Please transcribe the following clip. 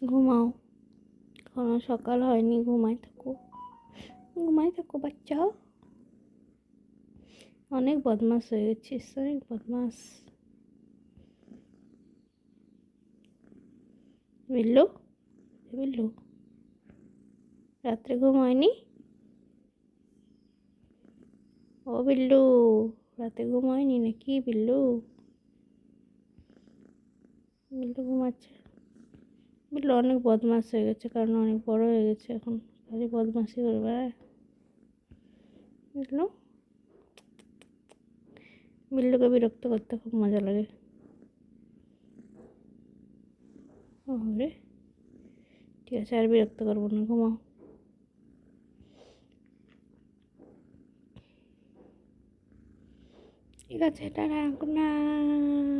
ঘুমাও। এখনও সকাল হয়নি ঘুমাই থাকো। ঘুমাই থাকো, বাচ্চা। অনেক বদমাস হয়ে গেছিস, অনেক বদমাস। বিল্লু বিল্লু। রাত্রে ঘুম হয়নি? ও বিল্লু, রাতে ঘুম হয়নি নাকি বিল্লু? বিল্লু ঘুমাচ্ছে। বিল্লু অনেক বদমাস হয়ে গেছে, কারণ অনেক বড় হয়ে গেছে এখন। খালি বদমাসি করবে বিল্লু বিল্লুকে বিরক্ত করতে খুব মজা লাগে। ওরে, ঠিক আছে, আর বিরক্ত করব না, ঘুমাও। ঠিক আছে, টাটা, গুড নাইট।